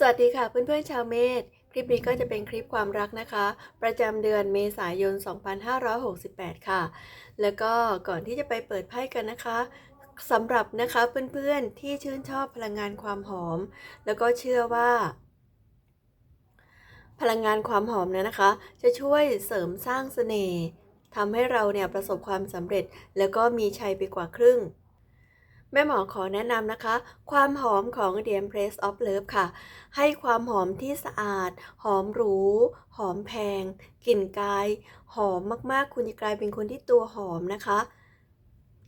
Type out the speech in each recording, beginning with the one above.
สวัสดีค่ะเพื่อนๆชาวเมษคลิปนี้ก็จะเป็นคลิปความรักนะคะ ประจำเดือนเมษายน 2568 ค่ะ แล้วก็ก่อนที่จะไปเปิดไพ่กันนะคะสำหรับนะคะเพื่อนๆที่ชื่นชอบพลังงานความหอม แล้วก็เชื่อว่า พลังงานความหอมเนี่ยนะคะ จะช่วยเสริมสร้างเสน่ห์ทำให้เราเนี่ยประสบความสำเร็จ แล้วก็มีชัยไปกว่าครึ่ง ม่หมอขอแนะนำนะคะ ความหอมของ The Empress of Love ค่ะ ให้ความหอมที่สะอาด หอมหรู หอมแพง กลิ่นกาย หอมมากๆ คุณจะกลายเป็นคนที่ตัวหอมนะคะ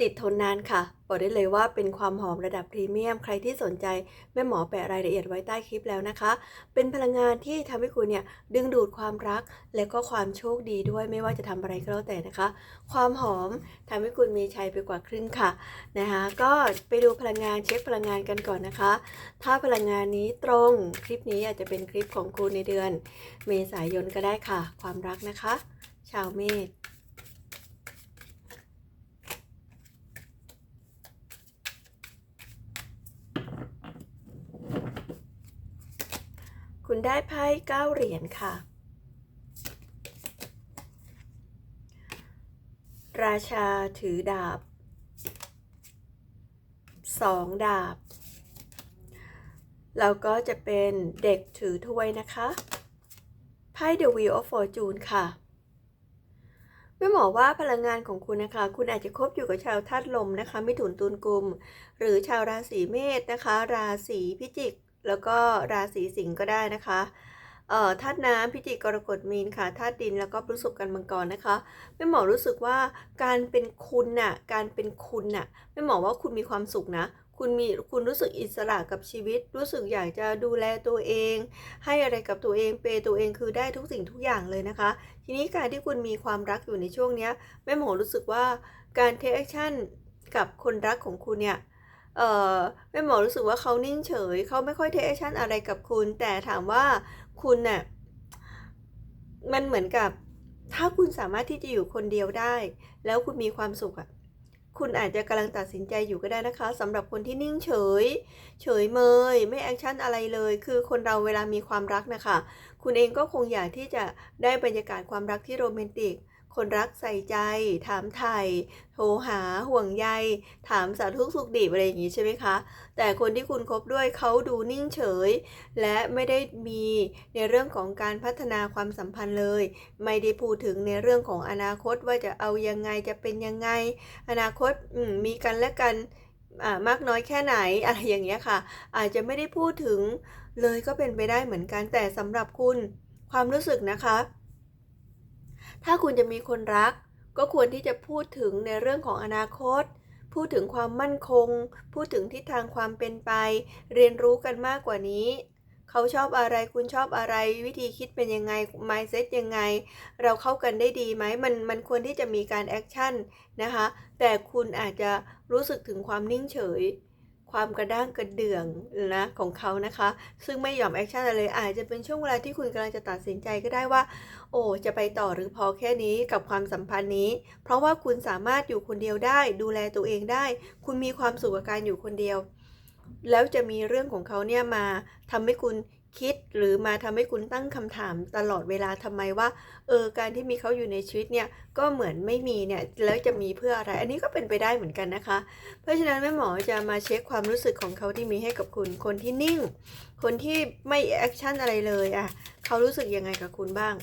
ติดทนนานค่ะ บอกได้เลยว่าเป็นความหอมระดับพรีเมียม ใครที่สนใจแม่หมอแปะรายละเอียดไว้ใต้คลิปแล้วนะคะ เป็นพลังงานที่ทำให้คุณเนี่ยดึงดูดความรัก และก็ความโชคดีด้วยไม่ว่าจะทำอะไรก็แล้วแต่นะคะ ความหอมทำให้คุณมีชัยไปกว่าครึ่งค่ะนะคะก็ไปดูพลังงานเช็คพลังงานกันก่อนนะคะ ถ้าพลังงานนี้ตรงคลิปนี้อาจจะเป็นคลิปของคุณในเดือน เมษายนก็ได้ค่ะ ความรักนะคะ ชาวเมษ คุณได้ไพ่เก้าเหรียญค่ะ ราชาถือดาบสองดาบ แล้วก็จะเป็นเด็กถือถ้วยนะคะไพ่ The Wheel of Fortune ค่ะแม่หมอว่าพลังงานของคุณนะคะ คุณอาจจะคบอยู่กับชาวธาตุลมนะคะมิถุนตุลกุมหรือชาวราศีเมษนะคะ ราศีพิจิก แล้วก็ราศีสิงห์ก็ได้นะคะเอ่อธาตุน้ำพิจิกกรกฎมีนค่ะธาตุดินแล้วก็พฤษภกันมังกรนะคะแม่หมอรู้สึกว่าการเป็นคุณน่ะการเป็นคุณน่ะแม่หมอว่าคุณมีความสุขนะ คุณมีคุณรู้สึกอิสระกับชีวิต รู้สึกอยากจะดูแลตัวเอง ให้อะไรกับตัวเองเปย์ตัวเองคือได้ทุกสิ่งทุกอย่างเลยนะคะ ทีนี้การที่คุณมีความรักอยู่ในช่วงเนี้ยแม่หมอรู้สึกว่าการเทคแอคชั่นกับคนรักของคุณเนี่ย เออแม่หมอรู้สึกว่าเขานิ่งเฉย เขาไม่ค่อยเทคแอคชั่นอะไรกับคุณ แต่ถามว่าคุณน่ะมันเหมือนกับ ถ้าคุณสามารถที่จะอยู่คนเดียวได้ แล้วคุณมีความสุขอะคุณอาจจะกำลังตัดสินใจอยู่ก็ได้นะคะสำหรับคนที่นิ่งเฉย เฉยเมย ไม่แอคชั่นอะไรเลย คือคนเราเวลามีความรักนะคะ คุณเองก็คงอยากที่จะได้บรรยากาศความรักที่โรแมนติก คนรักใส่ใจ ถามไถ่โทรหาห่วงใย ถามสารทุกสุขดิบอะไรอย่างนี้ใช่ไหมคะ แต่คนที่คุณคบด้วยเขาดูนิ่งเฉย และไม่ได้มีในเรื่องของการพัฒนาความสัมพันธ์เลย ไม่ได้พูดถึงในเรื่องของอนาคตว่าจะเอายังไงจะเป็นยังไง อนาคตมมีกันและกันมากน้อยแค่ไหนอะไรอย่างเงี้ยค่ะ อาจจะไม่ได้พูดถึงเลยก็เป็นไปได้เหมือนกันแต่สำหรับคุณความรู้สึกนะคะ ถ้าคุณจะมีคนรัก ก็ควรที่จะพูดถึงในเรื่องของอนาคต พูดถึงความมั่นคง พูดถึงทิศทางความเป็นไป เรียนรู้กันมากกว่านี้ เขาชอบอะไรคุณชอบอะไร วิธีคิดเป็นยังไง mindset ยังไง เราเข้ากันได้ดีไหมมันมันควรที่จะมีการแอคชั่นนะคะ แต่คุณอาจจะรู้สึกถึงความนิ่งเฉย ความกระด้างกระเดื่องนะของเขานะคะ ซึ่งไม่ยอมแอคชั่นอะไรเลยอาจจะเป็นช่วงเวลาที่คุณกำลังจะตัดสินใจก็ได้ว่า โอ้จะไปต่อหรือพอแค่นี้กับความสัมพันธ์นี้ เพราะว่าคุณสามารถอยู่คนเดียวได้ ดูแลตัวเองได้ คุณมีความสุขกับการอยู่คนเดียว แล้วจะมีเรื่องของเขาเนี่ยมาทำให้คุณ คิดหรือมาทำให้คุณตั้งคำถามตลอดเวลาทำไมว่าเออการที่มีเขาอยู่ในชีวิตเนี่ยก็เหมือนไม่มีเนี่ยแล้วจะมีเพื่ออะไร อันนี้ก็เป็นไปได้เหมือนกันนะคะ เพราะฉะนั้นแม่หมอจะมาเช็คความรู้สึกของเขาที่มีให้กับคุณ คนที่นิ่ง คนที่ไม่แอคชั่นอะไรเลยอะเขารู้สึกยังไงกับคุณบ้าง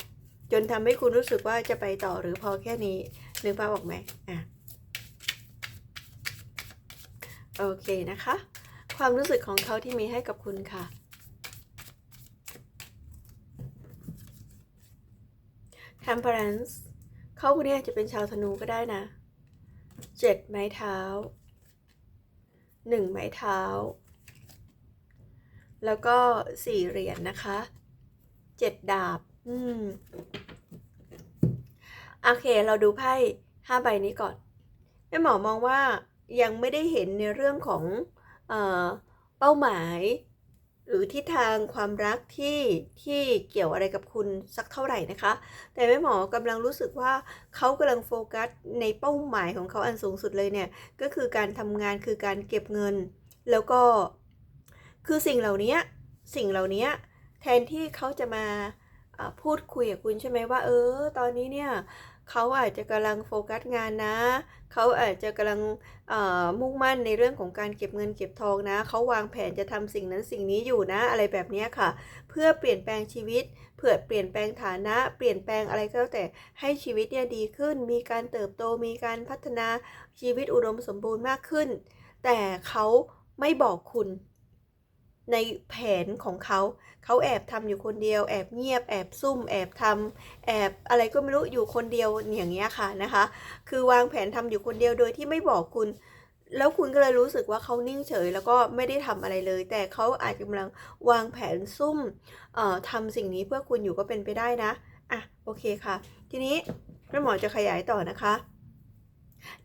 จนทำให้คุณรู้สึกว่าจะไปต่อหรือพอแค่นี้นึกภาพออกไหมอะโอเคนะคะ ความรู้สึกของเขาที่มีให้กับคุณค่ะ Temperance เขาคนนี้อาจจะเป็นชาวธนูก็ได้นะเจ็ดไม้เท้าหนึ่งไม้เท้า แล้วก็สี่เหรียญนนะคะเจ็ดดาบ อืม โอเค เราดูไพ่ห้าใบนี้ก่อนแม่หมอมองว่ายังไม่ได้เห็นในเรื่องของเออเป้าหมาย หรือทิศทางความรักที่ที่เกี่ยวอะไรกับคุณสักเท่าไหร่นะคะ แต่แม่หมอกำลังรู้สึกว่าเขากำลังโฟกัสในเป้าหมายของเขาอันสูงสุดเลยเนี่ยก็คือการทำงานคือการเก็บเงิน แล้วก็คือสิ่งเหล่านี้สิ่งเหล่านี้แทนที่เขาจะมาอ่าพูดคุยกับคุณใช่ไหมว่า เออ ตอนนี้เนี่ย เขาอาจจะกำลังโฟกัสงานนะ เขาอาจจะกำลังมุ่งมั่นในเรื่องของการเก็บเงินเก็บทองนะ เขาวางแผนจะทำสิ่งนั้นสิ่งนี้อยู่นะ อะไรแบบนี้ค่ะ เพื่อเปลี่ยนแปลงชีวิต เพื่อเปลี่ยนแปลงฐานะ เปลี่ยนแปลงอะไรก็แล้วแต่ให้ชีวิตเนี่ยดีขึ้น มีการเติบโต มีการพัฒนาชีวิตอุดมสมบูรณ์มากขึ้น แต่เขาไม่บอกคุณในแผนของเขา เขาแอบทำอยู่คนเดียว แอบเงียบ แอบซุ่ม แอบทำแอบอะไรก็ไม่รู้อยู่คนเดียวอย่างเงี้ยค่ะนะคะ คือวางแผนทำอยู่คนเดียวโดยที่ไม่บอกคุณ แล้วคุณก็เลยรู้สึกว่าเขานิ่งเฉย แล้วก็ไม่ได้ทำอะไรเลย แต่เขาอาจกำลังวางแผนซุ่มทำสิ่งนี้เพื่อคุณอยู่ก็เป็นไปได้นะอะโอเคค่ะ ทีนี้แม่หมอจะขยายต่อนะคะ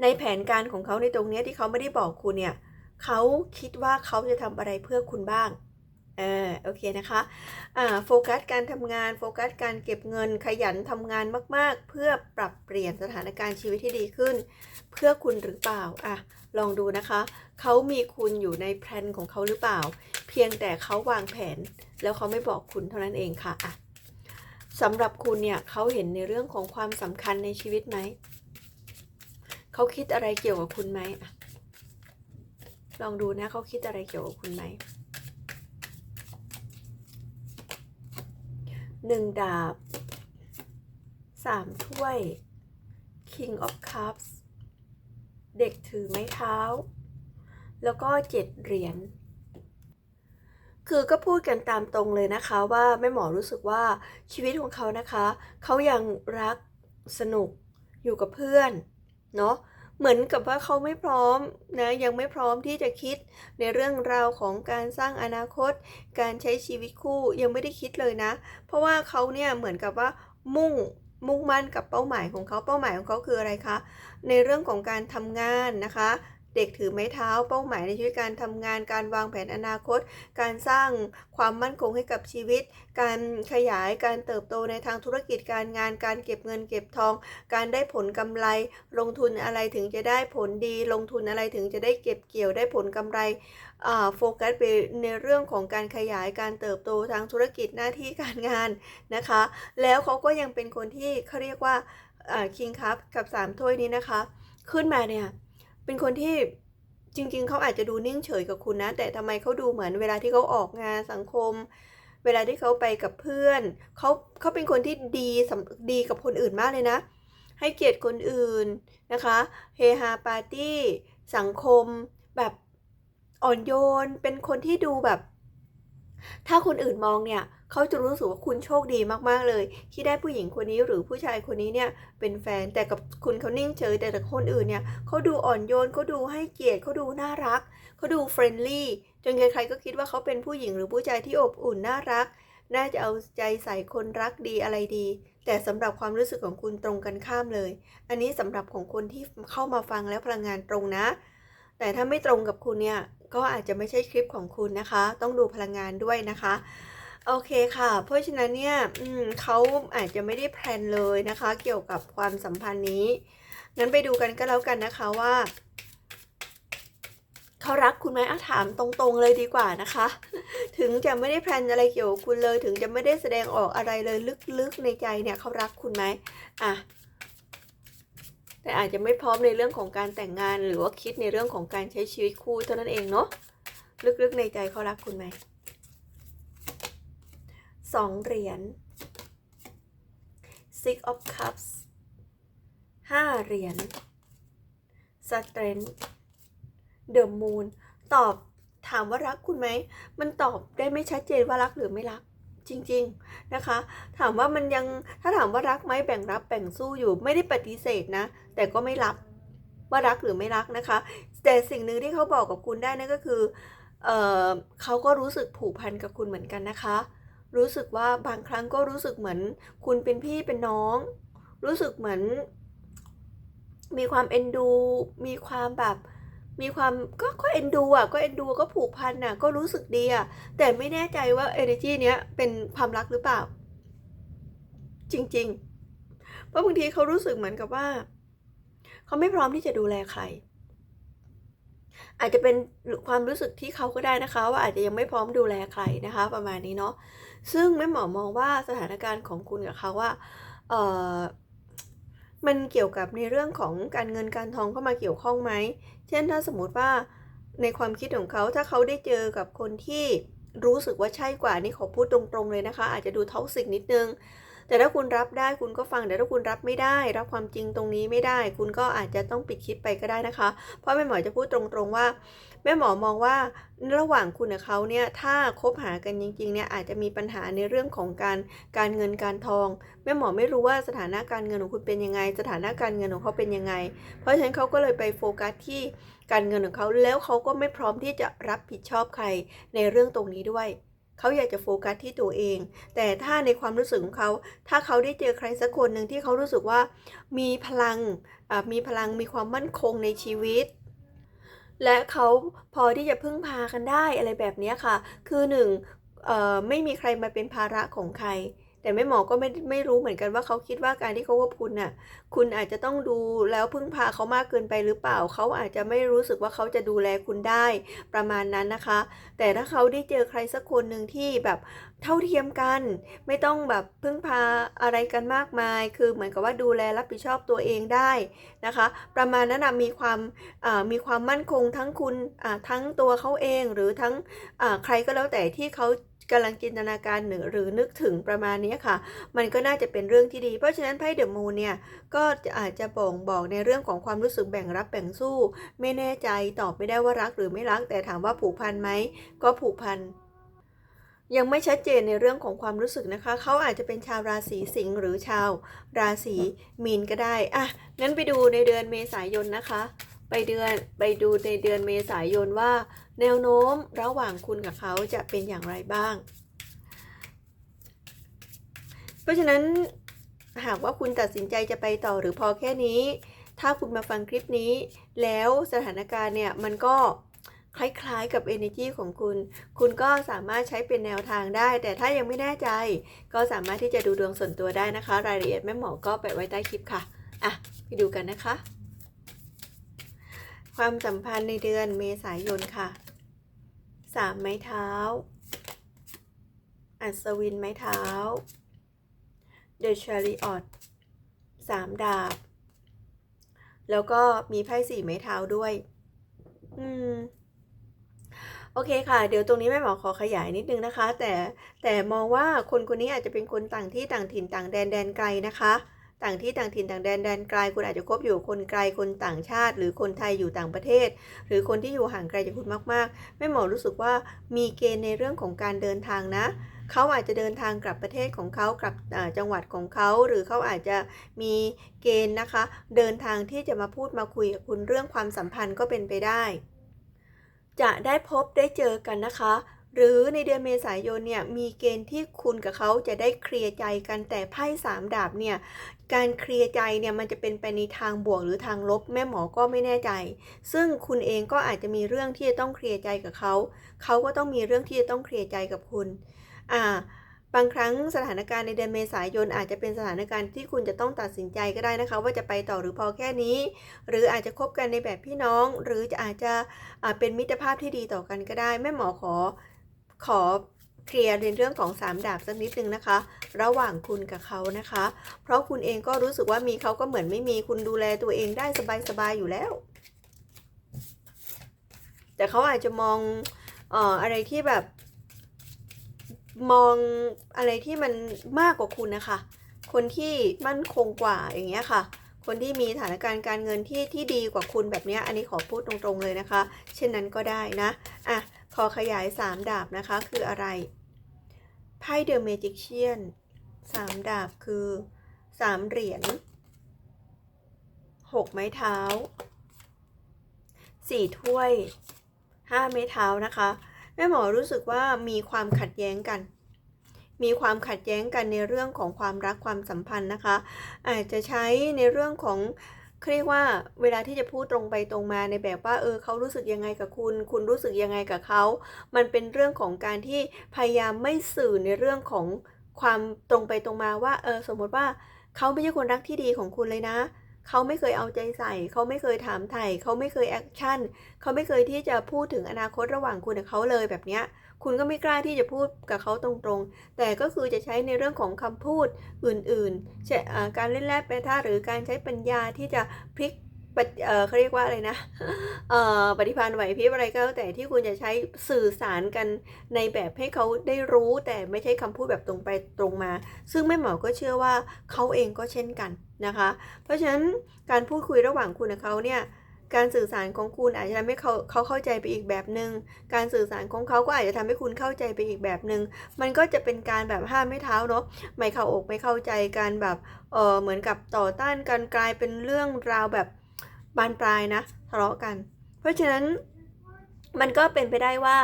ในแผนการของเขาในตรงนี้ที่เขาไม่ได้บอกคุณเนี่ยเขาคิดว่าเขาจะทำอะไรเพื่อคุณบ้าง ออโอเคนะคะอ่าโฟกัสการทำงานโฟกัสการเก็บเงินขยันทำงานมาก ๆ เพื่อปรับเปลี่ยนสถานการณ์ชีวิตที่ดีขึ้น เพื่อคุณหรือเปล่าอะลองดูนะคะเขามีคุณอยู่ในแพลนของเขาหรือเปล่า เพียงแต่เขาวางแผน แล้วเขาไม่บอกคุณเท่านั้นเองค่ะอะสำหรับคุณเนี่ยเขาเห็นในเรื่องของความสำคัญในชีวิตไหมเขาคิดอะไรเกี่ยวกับคุณไหมลองดูนะเขาคิดอะไรเกี่ยวกับคุณไหม หนึ่งดาบสามถ้วย King of Cups เด็กถือไม้เท้า แล้วก็เจ็ดเหรียญ คือก็พูดกันตามตรงเลยนะคะว่าแม่หมอรู้สึกว่าชีวิตของเขานะคะ เขายังรักสนุกอยู่กับเพื่อน เนาะ เหมือนกับว่าเขาไม่พร้อมนะยังไม่พร้อมที่จะคิดในเรื่องราวของการสร้างอนาคต การใช้ชีวิตคู่ยังไม่ได้คิดเลยนะ เพราะว่าเขาเนี่ยเหมือนกับว่ามุ่งมุ่งมั่นกับเป้าหมายของเขาเป้าหมายของเขาคืออะไรคะ ในเรื่องของการทำงานนะคะ เด็กถือไม้เท้าเป้าหมายในชีวิตการทำงาน การวางแผนอนาคต การสร้างความมั่นคงให้กับชีวิต การขยายการเติบโตในทางธุรกิจการงาน การเก็บเงินเก็บทอง การได้ผลกำไร ลงทุนอะไรถึงจะได้ผลดี ลงทุนอะไรถึงจะได้เก็บเกี่ยวได้ผลกำไรโฟกัสไปในเรื่องของการขยายการเติบโตทางธุรกิจหน้าที่การงานนะคะ แล้วเขาก็ยังเป็นคนที่เขาเรียกว่าคิงคัพกับสามถ้วยนี้นะคะ ขึ้นมาเนี่ย เป็นคนที่จริง ๆ เขาอาจจะดูนิ่งเฉยกับคุณนะ แต่ทำไมเขาดูเหมือนเวลาที่เขาออกงานสังคม เวลาที่เขาไปกับเพื่อนเขาเขาเป็นคนที่ดีสดีกับคนอื่นมากเลยนะ ให้เกียรติคนอื่นนะคะเฮฮาปาร์ตี้สังคมแบบอ่อนโยน เป็นคนที่ดูแบบ ถ้าคนอื่นมองเนี่ยเขาจะรู้สึกว่าคุณโชคดีมากๆเลย ที่ได้ผู้หญิงคนนี้หรือผู้ชายคนนี้เนี่ยเป็นแฟนแต่กับคุณเขานิ่งเฉยแต่กับคนอื่นเนี่ยเขาดูอ่อนโยนเขาดูให้เกียรติเขาดูน่ารักเขาดูเฟรนลี่จนใครๆก็คิดว่าเขาเป็นผู้หญิงหรือผู้ชายที่อบอุ่นน่ารัก น่าจะเอาใจใส่คนรักดีอะไรดี แต่สำหรับความรู้สึกของคุณตรงกันข้ามเลย อันนี้สำหรับของคนที่เข้ามาฟังแล้วพลังงานตรงนะ แต่ถ้าไม่ตรงกับคุณเนี่ย ก็อาจจะไม่ใช่คลิปของคุณนะคะ ต้องดูพลังงานด้วยนะคะ โอเคค่ะ เพราะฉะนั้นเนี่ยอืมเขาอาจจะไม่ได้แพลนเลยนะคะ เกี่ยวกับความสัมพันธ์นี้ งั้นไปดูกันก็แล้วกันนะคะว่าเขารักคุณไหมอะถามตรงๆเลยดีกว่านะคะ ถึงจะไม่ได้แพลนอะไรเกี่ยวกับคุณเลย ถึงจะไม่ได้แสดงออกอะไรเลยลึกๆในใจเนี่ยเขารักคุณไหมอะ แต่อาจจะไม่พร้อมในเรื่องของการแต่งงาน หรือว่าคิดในเรื่องของการใช้ชีวิตคู่เท่านั้นเองเนาะลึกๆในใจเขารักคุณไหมสองเหรียญ six of cups ห้าเหรียญ strength the moon ตอบถามว่ารักคุณไหม มันตอบได้ไม่ชัดเจนว่ารักหรือไม่รัก จริง ๆนะคะ ถามว่ามันยังถ้าถามว่ารักไหมแบ่งรับแบ่งสู้อยู่ไม่ได้ปฏิเสธนะ แต่ก็ไม่รับว่ารักหรือไม่รักนะคะ แต่สิ่งหนึ่งที่เขาบอกกับคุณได้นั่นก็คือเออเขาก็รู้สึกผูกพันกับคุณเหมือนกันนะคะ รู้สึกว่าบางครั้งก็รู้สึกเหมือน คุณเป็นพี่เป็นน้อง รู้สึกเหมือน มีความเอ็นดู มีความแบบ มีความก็ก็เอ็นดูอะก็เอ็นดูก็ผูกพันอะก็รู้สึกดีอะแต่ไม่แน่ใจว่า energy เนี้ยเป็นความรักหรือเปล่า จริง ๆ เพราะบางทีเขารู้สึกเหมือนกับว่า เขาไม่พร้อมที่จะดูแลใคร อาจจะเป็นความรู้สึกที่เขาก็ได้นะคะ ว่าอาจจะยังไม่พร้อมดูแลใครนะคะ ประมาณนี้เนาะซึ่งแม่หมอมองว่าสถานการณ์ของคุณกับเขาว่าเออ มันเกี่ยวกับในเรื่องของการเงินการทองเข้ามาเกี่ยวข้องไหม เช่นถ้าสมมติว่าในความคิดของเขาถ้าเขาได้เจอกับคนที่รู้สึกว่าใช่กว่านี่ขอพูดตรงๆเลยนะคะ อาจจะดูท็อกซิกนิดนึง แต่ถ้าคุณรับได้คุณก็ฟังแต่ถ้าคุณรับไม่ได้ รับความจริงตรงนี้ไม่ได้ คุณก็อาจจะต้องปิดคลิปไปก็ได้นะคะ เพราะแม่หมอจะพูดตรงๆว่า แม่หมอมองว่าระหว่างคุณกับเขาเนี่ยถ้าคบหากันจริงๆเนี่ยอาจจะมีปัญหาในเรื่องของการการเงินการทอง แม่หมอไม่รู้ว่าสถานะการเงินของคุณเป็นยังไง สถานะการเงินของเขาเป็นยังไง เพราะฉะนั้นเขาก็เลยไปโฟกัสที่การเงินของเขาแล้วเขาก็ไม่พร้อมที่จะรับผิดชอบใครในเรื่องตรงนี้ด้วย เขาอยากจะโฟกัสที่ตัวเอง แต่ถ้าในความรู้สึกของเขา ถ้าเขาได้เจอใครสักคนหนึ่งที่เขารู้สึกว่ามีพลังมีพลังมีความมั่นคงในชีวิต และเขาพอที่จะพึ่งพากันได้อะไรแบบนี้ค่ะ คือหนึ่งไม่มีใครมาเป็นภาระของใคร แต่แม่หมอก็ไม่ไม่รู้เหมือนกันว่าเขาคิดว่าการที่เขาว่าคุณน่ะ คุณอาจจะต้องดูแล้วพึ่งพาเขามากเกินไปหรือเปล่า เขาอาจจะไม่รู้สึกว่าเขาจะดูแลคุณได้ประมาณนั้นนะคะ แต่ถ้าเขาได้เจอใครสักคนหนึ่งที่แบบเท่าเทียมกัน ไม่ต้องแบบพึ่งพาอะไรกันมากมาย คือเหมือนกับว่าดูแลรับผิดชอบตัวเองได้นะคะ ประมาณนั้นมีความมีความมั่นคงทั้งคุณทั้งตัวเขาเองหรือทั้งใครก็แล้วแต่ที่เขา กำลังจินตนาการหรือหรือนึกถึงประมาณนี้ค่ะ มันก็น่าจะเป็นเรื่องที่ดี เพราะฉะนั้นไพ่เดอะมูนเนี่ยก็อาจจะบ่งบอกในเรื่องของความรู้สึกแบ่งรับแบ่งสู้ ไม่แน่ใจตอบไม่ได้ว่ารักหรือไม่รัก แต่ถามว่าผูกพันไหมก็ผูกพันยังไม่ชัดเจนในเรื่องของความรู้สึกนะคะ เขาอาจจะเป็นชาวราศีสิงห์หรือชาว ราศีมีนก็ได้ อะ งั้นไปดูในเดือนเมษายนนะคะ ไปเดือนไปดูในเดือนเมษายนว่า แนวโน้มระหว่างคุณกับเขาจะเป็นอย่างไรบ้าง เพราะฉะนั้นหากว่าคุณตัดสินใจจะไปต่อหรือพอแค่นี้ ถ้าคุณมาฟังคลิปนี้ แล้วสถานการณ์เนี่ยมันก็คล้ายๆกับ energy ของคุณ คุณก็สามารถใช้เป็นแนวทางได้ แต่ถ้ายังไม่แน่ใจ ก็สามารถที่จะดูดวงส่วนตัวได้นะคะ รายละเอียดแม่หมอก็แปะไว้ใต้คลิปค่ะ อะ ไปดูกันนะคะ ความสัมพันธ์ในเดือนเมษายนค่ะ สามไม้เท้า อัศวินไม้เท้า The Chariot สามดาบ แล้วก็มีไพ่สี่ไม้เท้าด้วย อืมโอเคค่ะ เดี๋ยวตรงนี้แม่หมอขอขยายนิดนึงนะคะ แต่แต่มองว่าคนคนนี้อาจจะเป็นคนต่างที่ต่างถิ่นต่างแดนแดนไกลนะคะ ต่างที่ต่างถิ่นต่างแดนแดนไกลคุณอาจจะคบอยู่คนไกลคนต่างชาติ หรือคนไทยอยู่ต่างประเทศ หรือคนที่อยู่ห่างไกลจากคุณมากๆแม่หมอรู้สึกว่ามีเกณฑ์ในเรื่องของการเดินทางนะเขาอาจจะเดินทางกลับประเทศของเขากลับจังหวัดของเขา หรือเขาอาจจะมีเกณฑ์นะคะ เดินทางที่จะมาพูดมาคุยกับคุณเรื่องความสัมพันธ์ก็เป็นไปได้ จะได้พบได้เจอกันนะคะหรือในเดือนเมษายนเนี่ยมีเกณฑ์ที่คุณกับเขาจะได้เคลียร์ใจกันแต่ไพ่สามดาบเนี่ย การเคลียร์ใจเนี่ยมันจะเป็นไปในทางบวกหรือทางลบแม่หมอก็ไม่แน่ใจ ซึ่งคุณเองก็อาจจะมีเรื่องที่จะต้องเคลียร์ใจกับเขา เขาก็ต้องมีเรื่องที่จะต้องเคลียร์ใจกับคุณ อ่า บางครั้งสถานการณ์ในเดือนเมษายนอาจจะเป็นสถานการณ์ที่คุณจะต้องตัดสินใจก็ได้นะคะ ว่าจะไปต่อหรือพอแค่นี้ หรืออาจจะคบกันในแบบพี่น้อง หรือจะอาจจะเป็นมิตรภาพที่ดีต่อกันก็ได้ แม่หมอขอขอ เคลียร์ในเรื่องของสามดาบสักนิดนึงนะคะ ระหว่างคุณกับเขานะคะ เพราะคุณเองก็รู้สึกว่ามีเขาก็เหมือนไม่มีคุณดูแลตัวเองได้สบายๆอยู่แล้ว แต่เขาอาจจะมองอออะไรที่แบบ มองอะไรที่มันมากกว่าคุณนะคะ คนที่มั่นคงกว่าอย่างเงี้ยค่ะคนที่มีสถานการณ์การเงินที่ที่ดีกว่าคุณแบบนี้ อันนี้ขอพูดตรงๆเลยนะคะ เช่นนั้นก็ได้นะ อะ อขยาย 3 ดาบนะคะคืออะไร ไพ่เดอะเมจิกเชียนสามดาบคือสามเหรียญหกไม้เท้าสี่ถ้วยห้าไม้เท้านะคะแม่หมอรู้สึกว่ามีความขัดแย้งกัน มีความขัดแย้งกันในเรื่องของความรักความสัมพันธ์นะคะ อาจจะใช้ในเรื่องของ เรียกว่าเวลาที่จะพูดตรงไปตรงมาในแบบว่าเออเขารู้สึกยังไงกับคุณ คุณรู้สึกยังไงกับเขา มันเป็นเรื่องของการที่พยายามไม่สื่อในเรื่องของความตรงไปตรงมาว่าเออสมมติว่าเขาไม่ใช่คนรักที่ดีของคุณเลยนะ เขาไม่เคยเอาใจใส่ เขาไม่เคยถามไถ่เขาไม่เคยแอคชั่น เขาไม่เคยที่จะพูดถึงอนาคตระหว่างคุณกับเขาเลยแบบเนี้ย คุณก็ไม่กล้าที่จะพูดกับเขาตรงๆ แต่ก็คือจะใช้ในเรื่องของคำพูดอื่นๆเช่นอ่าการเล่นแร่แปรธาตุหรือการใช้ปัญญาที่จะพลิกเขาเรียกว่าอะไรนะปฏิภาณไหวพริบอะไรก็แล้วแต่ที่คุณจะใช้สื่อสารกันในแบบให้เขาได้รู้แต่ไม่ใช่คำพูดแบบตรงไปตรงมา ซึ่งแม่หมอก็เชื่อว่าเขาเองก็เช่นกันนะคะ เพราะฉะนั้นการพูดคุยระหว่างคุณกับเขาเนี่ย การสื่อสารของคุณอาจจะทำให้เขาเขาเข้าใจไปอีกแบบหนึง่งการสื่อสารของเขาก็อาจจะทำให้คุณเข้าใจไปอีกแบบหนึง่งมันก็จะเป็นการแบบห้ามไม่เท้าเนาะไม่เข้าอกไม่เข้าใจกันแบบเออเหมือนกับต่อต้านกันกลายเป็นเรื่องราวแบบบานปลายนะทะเลาะกัน เพราะฉะนั้นมันก็เป็นไปได้ว่า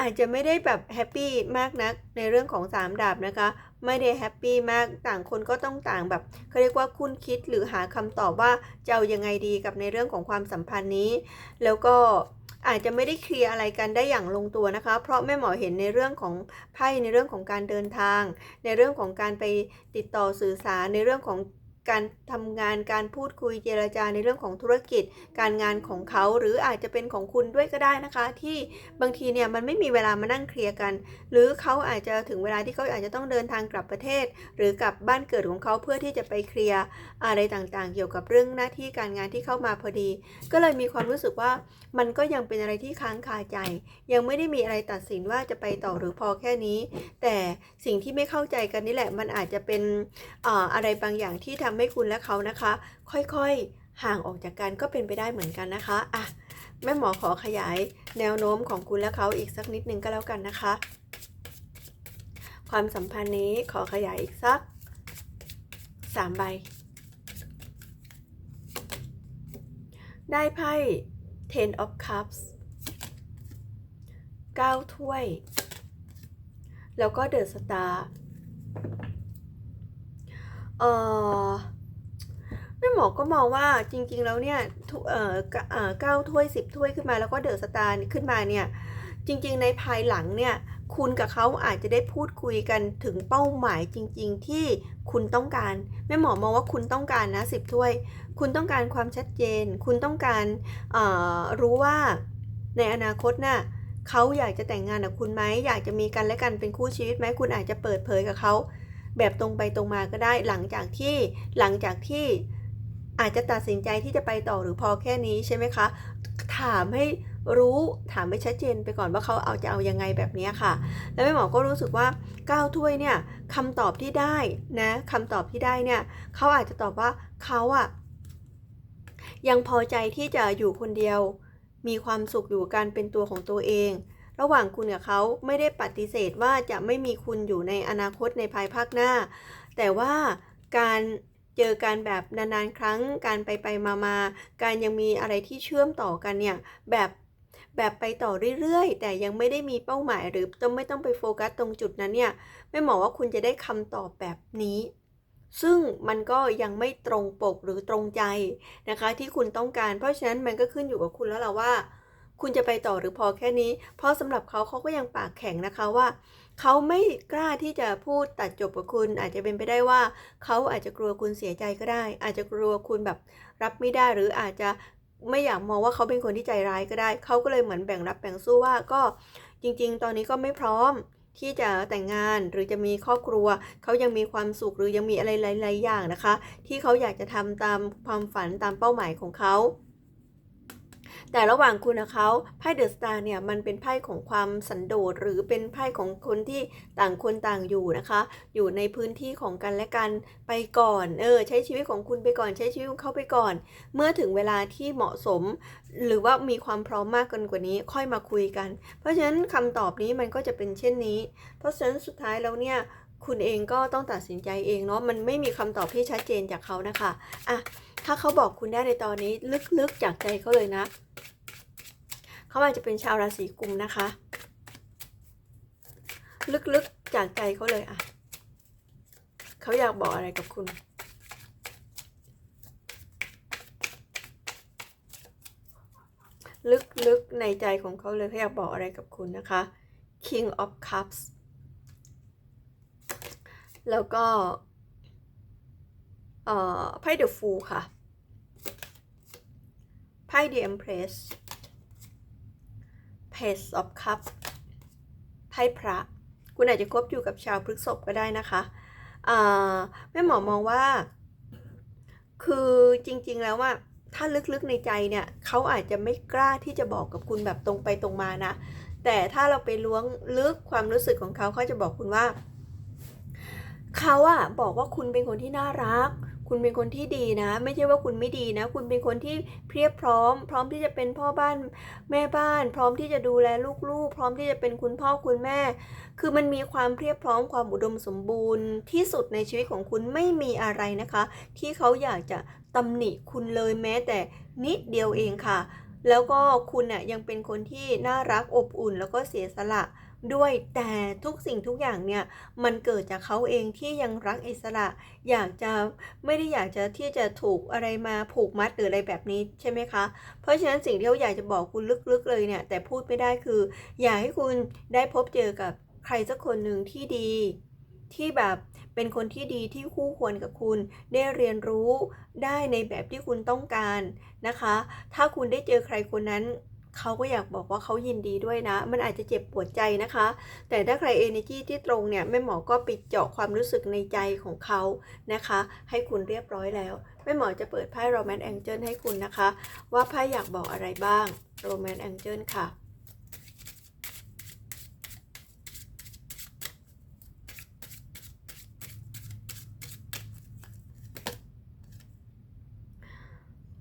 อาจจะไม่ได้แบบแฮปปี้มากนักในเรื่องของสามดาบนะคะ ไม่ได้แฮปปี้มากต่างคนก็ต้องต่างแบบเขาเรียกว่าคุ้นคิดหรือหาคำตอบว่าจะเอายังไงดีกับในเรื่องของความสัมพันธ์นี้ แล้วก็อาจจะไม่ได้เคลียร์อะไรกันได้อย่างลงตัวนะคะ เพราะแม่หมอเห็นในเรื่องของไพ่ในเรื่องของการเดินทาง ในเรื่องของการไปติดต่อสื่อสารในเรื่องของ การทำงานการพูดคุยเจรจาในเรื่องของธุรกิจ การงานของเขาหรืออาจจะเป็นของคุณด้วยก็ได้นะคะ ที่บางทีเนี่ยมันไม่มีเวลามานั่งเคลียร์กัน หรือเขาอาจจะถึงเวลาที่เขาอาจจะต้องเดินทางกลับประเทศ หรือกลับบ้านเกิดของเขาเพื่อที่จะไปเคลียร์อะไรต่างๆ เกี่ยวกับเรื่องหน้าที่การงานที่เข้ามาพอดี ก็เลยมีความรู้สึกว่ามันก็ยังเป็นอะไรที่ค้างคาใจ ยังไม่ได้มีอะไรตัดสินว่าจะไปต่อหรือพอแค่นี้ แต่สิ่งที่ไม่เข้าใจกันนี่แหละ มันอาจจะเป็นออะไรบางอย่างที่ทำให้คุณและเขานะคะ ค่อยๆห่างออกจากกันก็เป็นไปได้เหมือนกันนะคะอะแม่หมอขอขยายแนวโน้มของคุณและเขาอีกสักนิดนึงก็แล้วกันนะคะ ความสัมพันธ์นี้ขอขยายอีกสักสามใบ ได้ไพ่ Ten of Cups 9 ถ้วย แล้วก็ The Star เออแม่หมอก็มองว่าจริง ๆ แล้วเนี่ยเออเก้าถ้วยสิบถ้วยขึ้นมาแล้วก็เดอะสตาร์ขึ้นมาเนี่ย จริง ๆ ในภายหลังเนี่ยคุณกับเขาอาจจะได้พูดคุยกันถึงเป้าหมายจริง ๆ ที่คุณต้องการแม่หมอมองว่าคุณต้องการนะสิบถ้วย คุณต้องการความชัดเจน คุณต้องการรู้ว่าในอนาคตน่ะเขาอยากจะแต่งงานกับคุณไหมอยากจะมีกันและกันเป็นคู่ชีวิตไหมคุณอาจจะเปิดเผยกับเขา แบบตรงไปตรงมาก็ได้หลังจากที่หลังจากที่อาจจะตัดสินใจที่จะไปต่อหรือพอแค่นี้ใช่ไหมคะ ถามให้รู้ถามให้ชัดเจนไปก่อนว่าเขาเอาจะเอายังไงแบบนี้ค่ะ แล้วแม่หมอก็รู้สึกว่าก้าวถ้วยเนี่ยคำตอบที่ได้นะคำตอบที่ได้เนี่ยเขาอาจจะตอบว่าเขาอะยังพอใจที่จะอยู่คนเดียว มีความสุขอยู่การเป็นตัวของตัวเอง ระหว่างคุณกับเขาไม่ได้ปฏิเสธว่าจะไม่มีคุณอยู่ในอนาคตในภายภาคหน้า แต่ว่าการเจอกันแบบนานๆครั้ง การไปไปมามาการยังมีอะไรที่เชื่อมต่อกันเนี่ยแบบแบบไปต่อเรื่อยๆ แต่ยังไม่ได้มีเป้าหมายหรือต้องไม่ต้องไปโฟกัสตรงจุดนั้นเนี่ยไม่หมอว่าคุณจะได้คำตอบแบบนี้ ซึ่งมันก็ยังไม่ตรงปกหรือตรงใจนะคะ ที่คุณต้องการ เพราะฉะนั้นมันก็ขึ้นอยู่กับคุณแล้วล่ะว่า คุณจะไปต่อหรือพอแค่นี้ เพราะสำหรับเขาเขาก็ยังปากแข็งนะคะว่า เขาไม่กล้าที่จะพูดตัดจบกับคุณ อาจจะเป็นไปได้ว่า เขาอาจจะกลัวคุณเสียใจก็ได้ อาจจะกลัวคุณแบบรับไม่ได้หรืออาจจะไม่อยากมองว่าเขาเป็นคนที่ใจร้ายก็ได้ เขาก็เลยเหมือนแบ่งรับแบ่งสู้ว่าก็จริง ๆ ตอนนี้ก็ไม่พร้อมที่จะแต่งงานหรือจะมีครอบครัว เขายังมีความสุขหรือยังมีอะไรหลาย ๆ อย่างนะคะ ที่เขาอยากจะทำตามความฝันตามเป้าหมายของเขา แต่ระหว่างคุณกับเขาไพ่เดอะสตาร์เนี่ยมันเป็นไพ่ของความสันโดษหรือเป็นไพ่ของคนที่ต่างคนต่างอยู่นะคะ อยู่ในพื้นที่ของกันและกันไปก่อน เออ ใช้ชีวิตของคุณไปก่อน ใช้ชีวิตของเขาไปก่อน เมื่อถึงเวลาที่เหมาะสม หรือว่ามีความพร้อมมากเกินกว่านี้ค่อยมาคุยกัน เพราะฉะนั้นคำตอบนี้มันก็จะเป็นเช่นนี้ เพราะฉะนั้นสุดท้ายแล้วเนี่ยคุณเองก็ต้องตัดสินใจเองเนาะมันไม่มีคำตอบที่ชัดเจนจากเขานะคะอะถ้าเขาบอกคุณได้ในตอนนี้ลึกๆจากใจเขาเลยนะ เขาอาจจะเป็นชาวราศีกุมนะคะ ลึกๆจากใจเขาเลยอะเขาอยากบอกอะไรกับคุณลึกๆ ในใจของเขาเลยเขาอยากบอกอะไรกับคุณนะคะ King of Cups แล้วก็ไพ่เดอะฟูค่ะ ไพ่ The Empress Page of Cups ไพ่พระ คุณอาจจะคบอยู่กับชาวพฤกษภก็ได้นะคะแม่หมอมองว่า คือจริง ๆ แล้วว่าถ้าลึกๆในใจเนี่ยเขาอาจจะไม่กล้าที่จะบอกกับคุณแบบตรงไปตรงมานะ แต่ถ้าเราไปล้วงลึกความรู้สึกของเขาเขาจะบอกคุณว่า เขาอะบอกว่าคุณเป็นคนที่น่ารัก คุณเป็นคนที่ดีนะ ไม่ใช่ว่าคุณไม่ดีนะ คุณเป็นคนที่เพียบพร้อม พร้อมที่จะเป็นพ่อบ้านแม่บ้าน พร้อมที่จะดูแลลูกๆ พร้อมที่จะเป็นคุณพ่อคุณแม่ คือมันมีความเพียบพร้อมความอุดมสมบูรณ์ ที่สุดในชีวิตของคุณไม่มีอะไรนะคะ ที่เขาอยากจะตำหนิคุณเลยแม้แต่นิดเดียวเองค่ะ แล้วก็คุณน่ะยังเป็นคนที่น่ารักอบอุ่นแล้วก็เสียสละ ด้วยแต่ทุกสิ่งทุกอย่างเนี่ยมันเกิดจากเขาเองที่ยังรักอิสระ อยากจะไม่ได้อยากจะที่จะถูกอะไรมาผูกมัดหรืออะไรแบบนี้ใช่ไหมคะ เพราะฉะนั้นสิ่งที่เขาอยากจะบอกคุณลึกๆเลยเนี่ยแต่พูดไม่ได้คือ อยากให้คุณได้พบเจอกับใครสักคนหนึ่งที่ดี ที่แบบเป็นคนที่ดีที่คู่ควรกับคุณ ได้เรียนรู้ได้ในแบบที่คุณต้องการนะคะ ถ้าคุณได้เจอใครคนนั้น เขาก็อยากบอกว่าเขายินดีด้วยนะ มันอาจจะเจ็บปวดใจนะคะ แต่ถ้าใคร energy ที่ตรงเนี่ยแม่หมอก็ไปเจาะความรู้สึกในใจของเขานะคะ ให้คุณเรียบร้อยแล้วแม่หมอจะเปิดไพ่ romance angel ให้คุณนะคะ ว่าไพ่อยากบอกอะไรบ้าง romance angel ค่ะ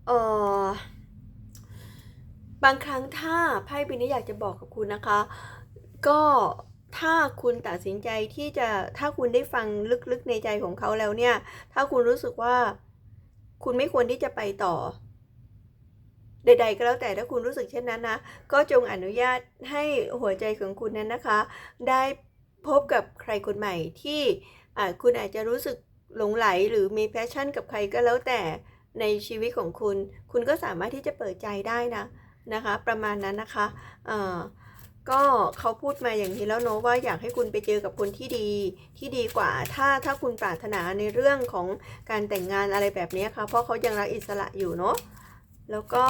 เออ บางครั้งถ้าไพ่ใบนี้อยากจะบอกกับคุณนะคะ ก็ถ้าคุณตัดสินใจที่จะถ้าคุณได้ฟังลึกๆในใจของเขาแล้วเนี่ย ถ้าคุณรู้สึกว่า คุณไม่ควรที่จะไปต่อ ใด ๆ ก็แล้วแต่ถ้าคุณรู้สึกเช่นนั้นนะก็จงอนุญาตให้หัวใจของคุณนั้นนะคะ ได้พบกับใครคนใหม่ที่คุณอาจจะรู้สึกหลงไหลหรือมีแพชชั่นกับใครก็แล้วแต่ในชีวิตของคุณ คุณก็สามารถที่จะเปิดใจได้นะ นะคะ ประมาณนั้นนะคะเอ่อก็เขาพูดมาอย่างนี้แล้วเนาะว่าอยากให้คุณไปเจอกับคนที่ดีที่ดีกว่า ถ้าถ้าคุณปรารถนาในเรื่องของการแต่งงานอะไรแบบนี้ค่ะเพราะเขายังรักอิสระอยู่เนาะแล้วก็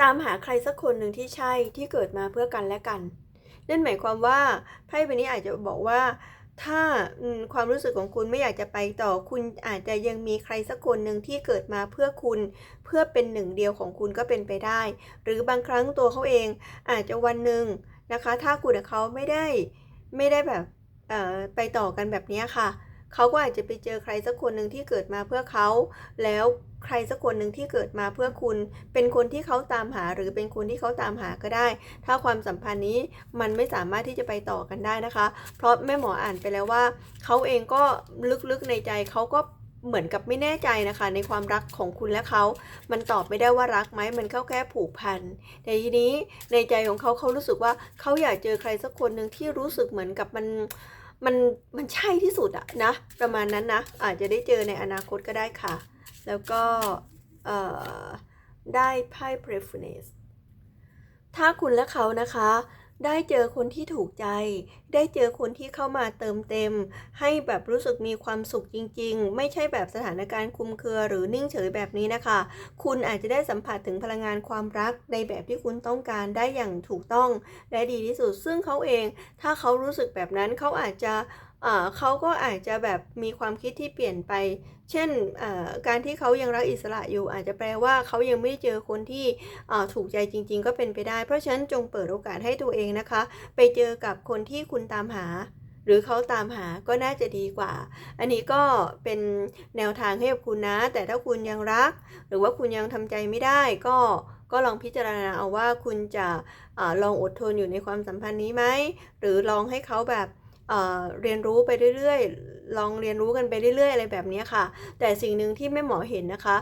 ตามหาใครสักคนหนึ่งที่ใช่ที่เกิดมาเพื่อกันและกัน นั่นหมายความว่าไพ่ใบนี้อาจจะบอกว่า ถ้าความรู้สึกของคุณไม่อยากจะไปต่อคุณอาจจะยังมีใครสักคนหนึ่งที่เกิดมาเพื่อคุณ เพื่อเป็นหนึ่งเดียวของคุณก็เป็นไปได้ หรือบางครั้งตัวเขาเองอาจจะวันหนึ่งนะคะ ถ้าคุณกับเขาไม่ได้ไม่ได้แบบไปต่อกันแบบนี้ค่ะ เขาก็อาจจะไปเจอใครสักคนหนึ่งที่เกิดมาเพื่อเขา แล้วใครสักคนหนึ่งที่เกิดมาเพื่อคุณ เป็นคนที่เขาตามหาหรือเป็นคนที่เขาตามหาก็ได้ ถ้าความสัมพันธ์นี้มันไม่สามารถที่จะไปต่อกันได้นะคะ เพราะแม่หมออ่านไปแล้วว่า เขาเองก็ลึกๆในใจเขาก็เหมือนกับไม่แน่ใจนะคะ ในความรักของคุณและเขา มันตอบไม่ได้ว่ารักไหม มันเข้าแค่ผูกพัน แต่ทีนี้ในใจของเขาเขารู้สึกว่าเขาอยากเจอใครสักคนหนึ่งที่รู้สึกเหมือนกับมัน มันมันใช่ที่สุดอะนะ ประมาณนั้นนะ อาจจะได้เจอในอนาคตก็ได้ค่ะ แล้วก็ได้ไพ่ preference ถ้าคุณและเขานะคะ ได้เจอคนที่ถูกใจ ได้เจอคนที่เข้ามาเติมเต็ม ให้แบบรู้สึกมีความสุขจริง ๆ ไม่ใช่แบบสถานการณ์คุมเครือหรือนิ่งเฉยแบบนี้นะคะ คุณอาจจะได้สัมผัสถึงพลังงานความรักในแบบที่คุณต้องการได้อย่างถูกต้องและดีที่สุด ซึ่งเขาเอง ถ้าเขารู้สึกแบบนั้นเขาอาจจะเขาก็อาจจะแบบมีความคิดที่เปลี่ยนไป เช่นการที่เขายังรักอิสระอยู่อาจจะแปลว่าเขายังไม่เจอคนที่ถูกใจจริง ๆ ก็เป็นไปได้ เพราะฉะนั้นจงเปิดโอกาสให้ตัวเองนะคะ ไปเจอกับคนที่คุณตามหา หรือเขาตามหาก็น่าจะดีกว่า อันนี้ก็เป็นแนวทางให้กับคุณนะ แต่ถ้าคุณยังรัก หรือว่าคุณยังทำใจไม่ได้ก็ก็ลองพิจารณาเอาว่าคุณจะอลองอดทนอยู่ในความสัมพันธ์นี้ไหมหรือลองให้เขาแบบ เรียนรู้ไปเรื่อยๆ ลองเรียนรู้กันไปเรื่อยๆ อะไรแบบนี้ค่ะ แต่สิ่งหนึ่งที่แม่หมอเห็นนะคะ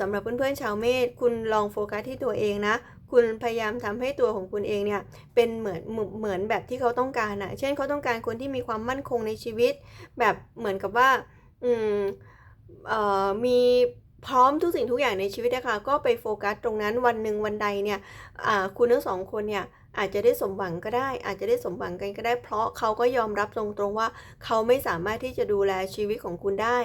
สำหรับเพื่อนๆชาวเมษคุณลองโฟกัสที่ตัวเองนะ คุณพยายามทำให้ตัวของคุณเองเนี่ยเป็นเหมือนเหมือนแบบที่เขาต้องการอะเช่นเขาต้องการคนที่มีความมั่นคงในชีวิต แบบเหมือนกับว่าอืมมีพร้อมทุกสิ่งทุกอย่างในชีวิตนะคะก็ไปโฟกัสตรงนั้นวันหนึ่งวันใดเนี่ยคุณทั้งสองคนเนี่ย อาจจะได้สมหวังก็ได้ อาจจะได้สมหวังกันก็ได้ เพราะเขาก็ยอมรับตรงๆว่า เขาไม่สามารถที่จะดูแลชีวิตของคุณได้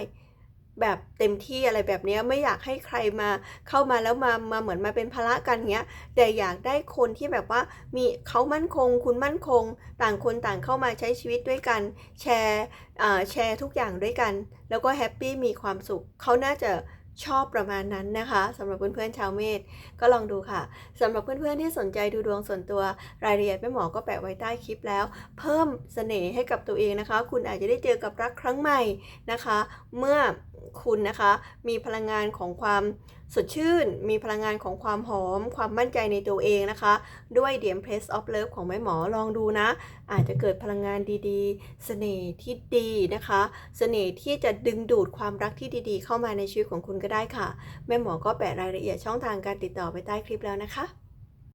แบบเต็มที่อะไรแบบนี้ไม่อยากให้ใครมาเข้ามาแล้วมามาเหมือนมาเป็นภาระกันเงี้ยแต่อยากได้คนที่แบบว่ามีเขามั่นคง คุณมั่นคง ต่างคนต่างเข้ามาใช้ชีวิตด้วยกัน แชร์แชร์ทุกอย่างด้วยกัน แล้วก็แฮปปี้มีความสุขเขาน่าจะ ชอบประมาณนั้นนะคะสำหรับเพื่อนๆชาวเมษก็ลองดูค่ะสำหรับเพื่อนๆที่สนใจดูดวงส่วนตัวรายละเอียดแม่หมอก็แปะไว้ใต้คลิปแล้ว เพิ่มเสน่ห์ให้กับตัวเองนะคะ คุณอาจจะได้เจอกับรักครั้งใหม่นะคะ เมื่อคุณนะคะมีพลังงานของความ สดชื่น มีพลังงานของความหอม ความมั่นใจในตัวเองนะคะ ด้วยเดียมเพรสออฟเลิฟของแม่หมอลองดูนะ อาจจะเกิดพลังงานดีๆ เสน่ห์ที่ดีนะคะ เสน่ห์ที่จะดึงดูดความรักที่ดีๆ เข้ามาในชีวิตของคุณก็ได้ค่ะ แม่หมอก็แปะรายละเอียดช่องทางการติดต่อไปใต้คลิปแล้วนะคะ